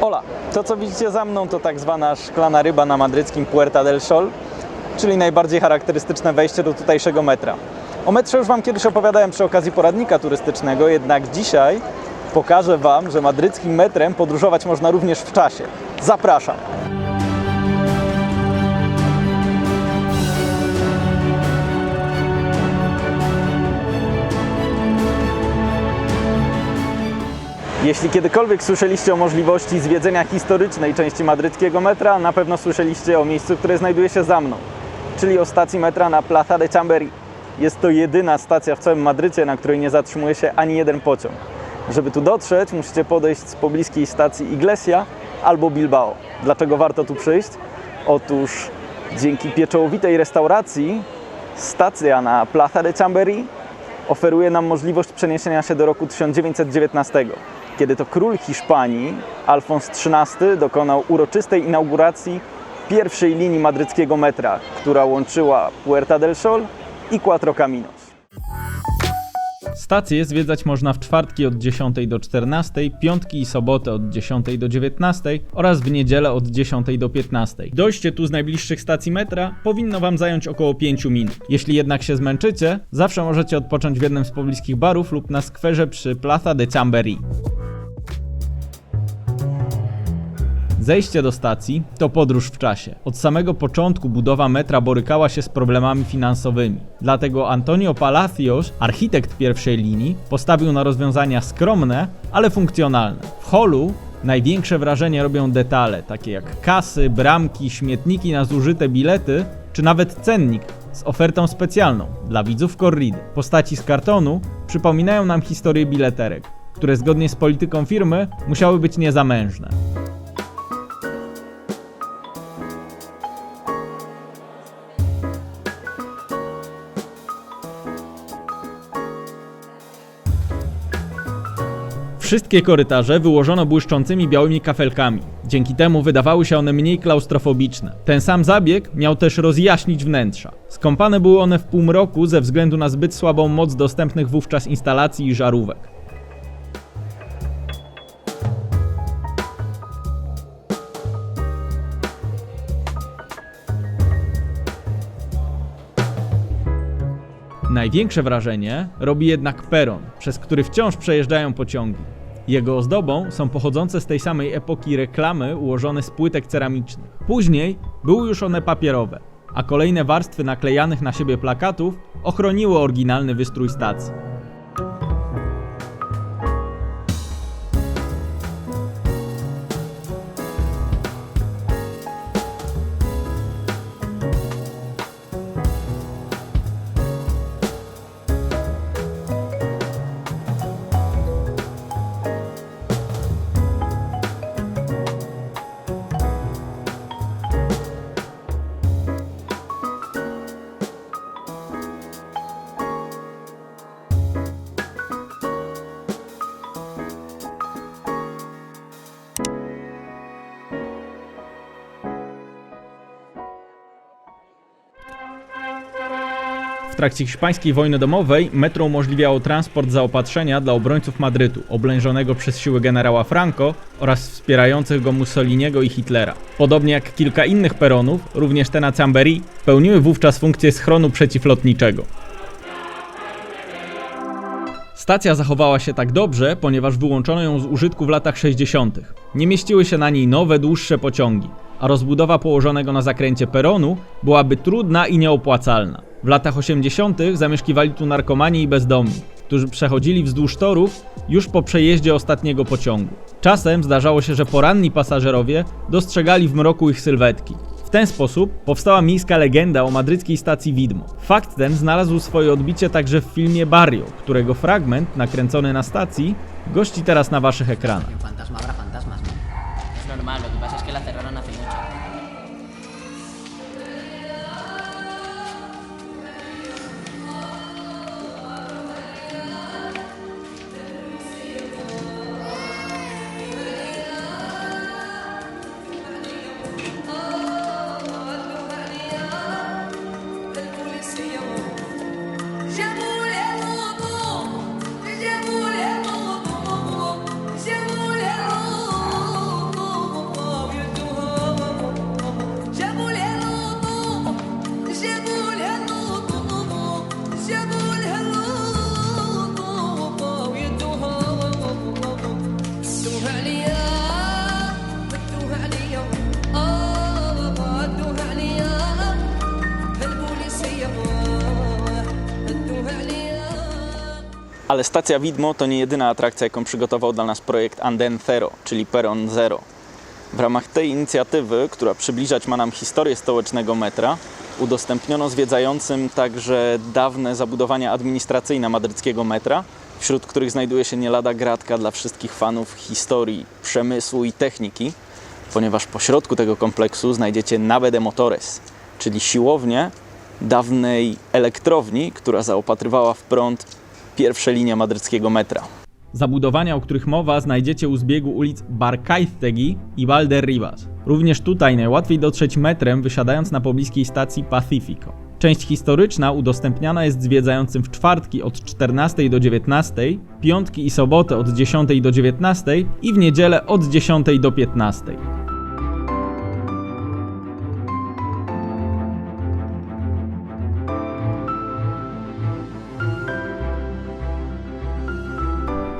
Hola, to co widzicie za mną to tak zwana szklana ryba na madryckim Puerta del Sol, czyli najbardziej charakterystyczne wejście do tutejszego metra. O metrze już Wam kiedyś opowiadałem przy okazji poradnika turystycznego, jednak dzisiaj pokażę Wam, że madryckim metrem podróżować można również w czasie. Zapraszam! Jeśli kiedykolwiek słyszeliście o możliwości zwiedzenia historycznej części madryckiego metra, na pewno słyszeliście o miejscu, które znajduje się za mną, czyli o stacji metra na Plaza de Chamberí. Jest to jedyna stacja w całym Madrycie, na której nie zatrzymuje się ani jeden pociąg. Żeby tu dotrzeć, musicie podejść z pobliskiej stacji Iglesia albo Bilbao. Dlaczego warto tu przyjść? Otóż dzięki pieczołowitej restauracji stacja na Plaza de Chamberí oferuje nam możliwość przeniesienia się do roku 1919, kiedy to król Hiszpanii, Alfons XIII, dokonał uroczystej inauguracji pierwszej linii madryckiego metra, która łączyła Puerta del Sol i Cuatro Caminos. Stację zwiedzać można w czwartki od 10 do 14, piątki i soboty od 10 do 19 oraz w niedzielę od 10 do 15. Dojście tu z najbliższych stacji metra powinno Wam zająć około 5 minut. Jeśli jednak się zmęczycie, zawsze możecie odpocząć w jednym z pobliskich barów lub na skwerze przy Plaza de Chamberí. Zejście do stacji to podróż w czasie. Od samego początku budowa metra borykała się z problemami finansowymi. Dlatego Antonio Palacios, architekt pierwszej linii, postawił na rozwiązania skromne, ale funkcjonalne. W holu największe wrażenie robią detale, takie jak kasy, bramki, śmietniki na zużyte bilety, czy nawet cennik z ofertą specjalną dla widzów korridy. Postaci z kartonu przypominają nam historię bileterek, które zgodnie z polityką firmy musiały być niezamężne. Wszystkie korytarze wyłożono błyszczącymi białymi kafelkami. Dzięki temu wydawały się one mniej klaustrofobiczne. Ten sam zabieg miał też rozjaśnić wnętrza. Skąpane były one w półmroku ze względu na zbyt słabą moc dostępnych wówczas instalacji i żarówek. Największe wrażenie robi jednak peron, przez który wciąż przejeżdżają pociągi. Jego ozdobą są pochodzące z tej samej epoki reklamy ułożone z płytek ceramicznych. Później były już one papierowe, a kolejne warstwy naklejanych na siebie plakatów ochroniły oryginalny wystrój stacji. Trakcie hiszpańskiej wojny domowej metro umożliwiało transport zaopatrzenia dla obrońców Madrytu, oblężonego przez siły generała Franco oraz wspierających go Mussoliniego i Hitlera. Podobnie jak kilka innych peronów, również te na Chambery pełniły wówczas funkcję schronu przeciwlotniczego. Stacja zachowała się tak dobrze, ponieważ wyłączono ją z użytku w latach 60. Nie mieściły się na niej nowe, dłuższe pociągi, a rozbudowa położonego na zakręcie peronu byłaby trudna i nieopłacalna. W latach 80. zamieszkiwali tu narkomani i bezdomni, którzy przechodzili wzdłuż torów już po przejeździe ostatniego pociągu. Czasem zdarzało się, że poranni pasażerowie dostrzegali w mroku ich sylwetki. W ten sposób powstała miejska legenda o madryckiej stacji Widmo. Fakt ten znalazł swoje odbicie także w filmie Barrio, którego fragment nakręcony na stacji gości teraz na waszych ekranach. Ale stacja Widmo to nie jedyna atrakcja, jaką przygotował dla nas projekt Anden Zero, czyli Peron Zero. W ramach tej inicjatywy, która przybliżać ma nam historię stołecznego metra, udostępniono zwiedzającym także dawne zabudowania administracyjne madryckiego metra, wśród których znajduje się nie lada gratka dla wszystkich fanów historii, przemysłu i techniki, ponieważ po środku tego kompleksu znajdziecie Nave de Motores, czyli siłownię dawnej elektrowni, która zaopatrywała w prąd pierwsze linie madryckiego metra. Zabudowania, o których mowa, znajdziecie u zbiegu ulic Barcaiztegui i Valderribas. Również tutaj najłatwiej dotrzeć metrem, wysiadając na pobliskiej stacji Pacifico. Część historyczna udostępniana jest zwiedzającym w czwartki od 14 do 19, piątki i soboty od 10 do 19 i w niedzielę od 10 do 15.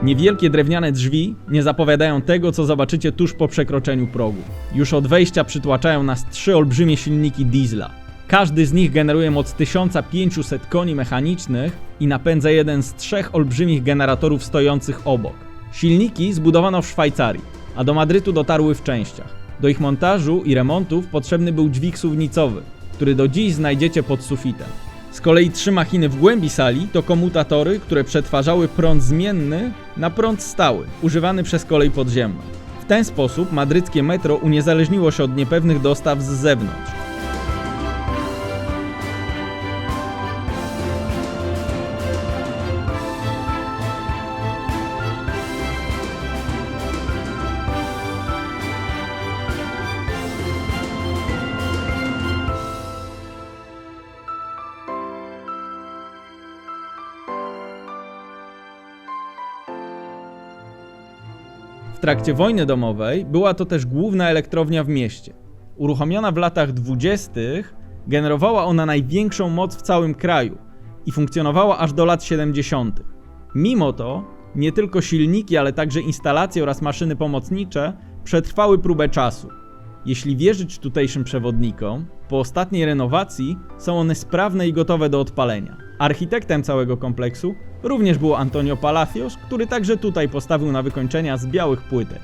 Niewielkie drewniane drzwi nie zapowiadają tego, co zobaczycie tuż po przekroczeniu progu. Już od wejścia przytłaczają nas trzy olbrzymie silniki diesla. Każdy z nich generuje moc 1500 koni mechanicznych i napędza jeden z trzech olbrzymich generatorów stojących obok. Silniki zbudowano w Szwajcarii, a do Madrytu dotarły w częściach. Do ich montażu i remontów potrzebny był dźwig suwnicowy, który do dziś znajdziecie pod sufitem. Z kolei trzy machiny w głębi sali to komutatory, które przetwarzały prąd zmienny na prąd stały, używany przez kolej podziemną. W ten sposób madryckie metro uniezależniło się od niepewnych dostaw z zewnątrz. Trakcie wojny domowej była to też główna elektrownia w mieście. Uruchomiona w latach 20. generowała ona największą moc w całym kraju i funkcjonowała aż do lat 70. Mimo to nie tylko silniki, ale także instalacje oraz maszyny pomocnicze przetrwały próbę czasu. Jeśli wierzyć tutejszym przewodnikom, po ostatniej renowacji są one sprawne i gotowe do odpalenia. Architektem całego kompleksu również był Antonio Palacios, który także tutaj postawił na wykończenia z białych płytek.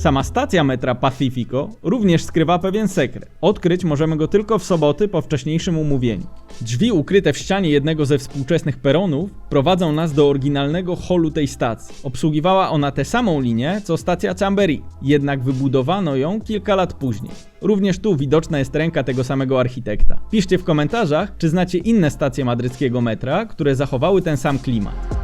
Sama stacja metra Pacifico również skrywa pewien sekret. Odkryć możemy go tylko w soboty po wcześniejszym umówieniu. Drzwi ukryte w ścianie jednego ze współczesnych peronów prowadzą nas do oryginalnego holu tej stacji. Obsługiwała ona tę samą linię co stacja Chambéry, jednak wybudowano ją kilka lat później. Również tu widoczna jest ręka tego samego architekta. Piszcie w komentarzach, czy znacie inne stacje madryckiego metra, które zachowały ten sam klimat.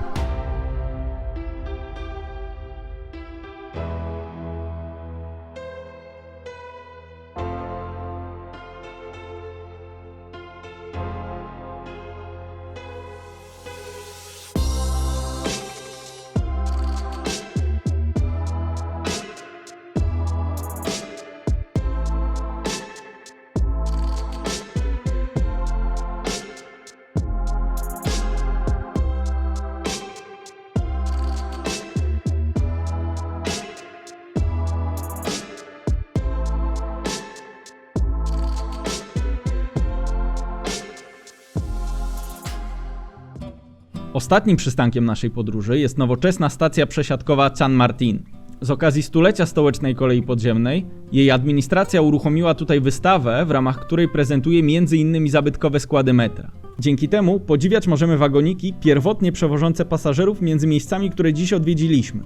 Ostatnim przystankiem naszej podróży jest nowoczesna stacja przesiadkowa San Martin. Z okazji stulecia stołecznej kolei podziemnej, jej administracja uruchomiła tutaj wystawę, w ramach której prezentuje m.in. zabytkowe składy metra. Dzięki temu podziwiać możemy wagoniki pierwotnie przewożące pasażerów między miejscami, które dziś odwiedziliśmy.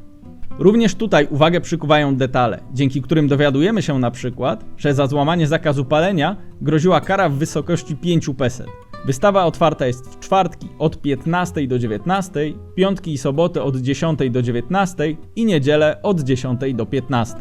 Również tutaj uwagę przykuwają detale, dzięki którym dowiadujemy się na przykład, że za złamanie zakazu palenia groziła kara w wysokości 5 peset. Wystawa otwarta jest w czwartki od 15 do 19, piątki i soboty od 10 do 19 i niedzielę od 10 do 15.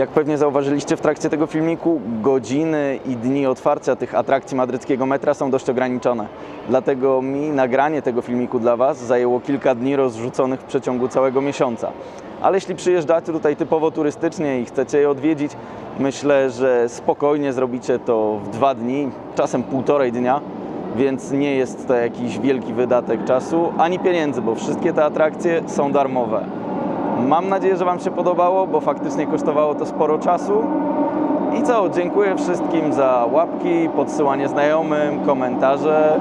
Jak pewnie zauważyliście w trakcie tego filmiku, godziny i dni otwarcia tych atrakcji madryckiego metra są dość ograniczone. Dlatego mi nagranie tego filmiku dla Was zajęło kilka dni rozrzuconych w przeciągu całego miesiąca. Ale jeśli przyjeżdżacie tutaj typowo turystycznie i chcecie je odwiedzić, myślę, że spokojnie zrobicie to w dwa dni, czasem półtorej dnia, więc nie jest to jakiś wielki wydatek czasu ani pieniędzy, bo wszystkie te atrakcje są darmowe. Mam nadzieję, że Wam się podobało, bo faktycznie kosztowało to sporo czasu. I co, dziękuję wszystkim za łapki, podsyłanie znajomym, komentarze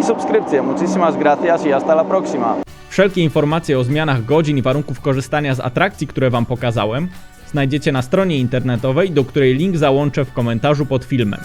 i subskrypcje. Muchísimas gracias y hasta la próxima. Wszelkie informacje o zmianach godzin i warunków korzystania z atrakcji, które Wam pokazałem, znajdziecie na stronie internetowej, do której link załączę w komentarzu pod filmem.